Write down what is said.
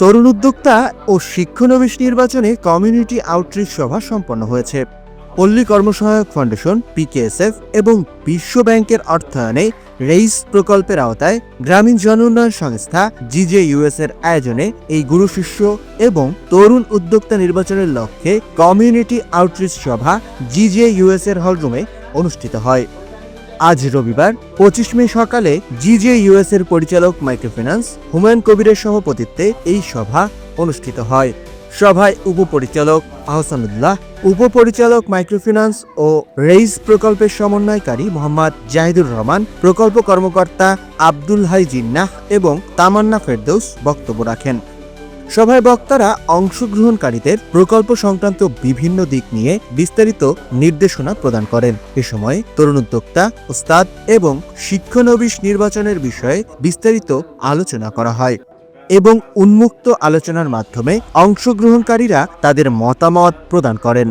তরুণ উদ্যোক্তা ও শিক্ষানবিশ নির্বাচনে community outreach সভা সম্পন্ন হয়েছে। পল্লী কর্মসহায়ক ফাউন্ডেশন পিকেএসএফ এবং বিশ্ব ব্যাংকের অর্থায়নে রেইস প্রকল্পের আওতায় গ্রামীণ জন উন্নয়ন সংস্থা জিজে ইউএস এর আয়োজনে এই গুরু শিষ্য এবং তরুণ উদ্যোক্তা নির্বাচনের লক্ষ্যে কমিউনিটি আউটরিচ সভা জিজে ইউএস এর হলরুমে অনুষ্ঠিত হয়। আজ রবিবার, পঁচিশ মে সকালে জিজে ইউএস এর পরিচালক মাইক্রোফিন্যান্স হুমায়ুন কবিরের সভাপতিত্বে এই সভা অনুষ্ঠিত হয়। সভায় উপপরিচালক আহসানুল্লাহ, উপপরিচালক মাইক্রোফিন্যান্স ও রেইস প্রকল্পের সমন্বয়কারী মোহাম্মদ জাহিদুর রহমান, প্রকল্প কর্মকর্তা আব্দুল হাই জিন্নাহ এবং তামান্না ফেরদৌস বক্তব্য রাখেন। সভায় বক্তারা অংশগ্রহণকারীদের প্রকল্প সংক্রান্ত বিভিন্ন দিক নিয়ে বিস্তারিত নির্দেশনা প্রদান করেন। এ সময় তরুণ উদ্যোক্তা ওস্তাদ এবং শিক্ষানবিশ নির্বাচনের বিষয়ে বিস্তারিত আলোচনা করা হয় এবং উন্মুক্ত আলোচনার মাধ্যমে অংশগ্রহণকারীরা তাদের মতামত প্রদান করেন।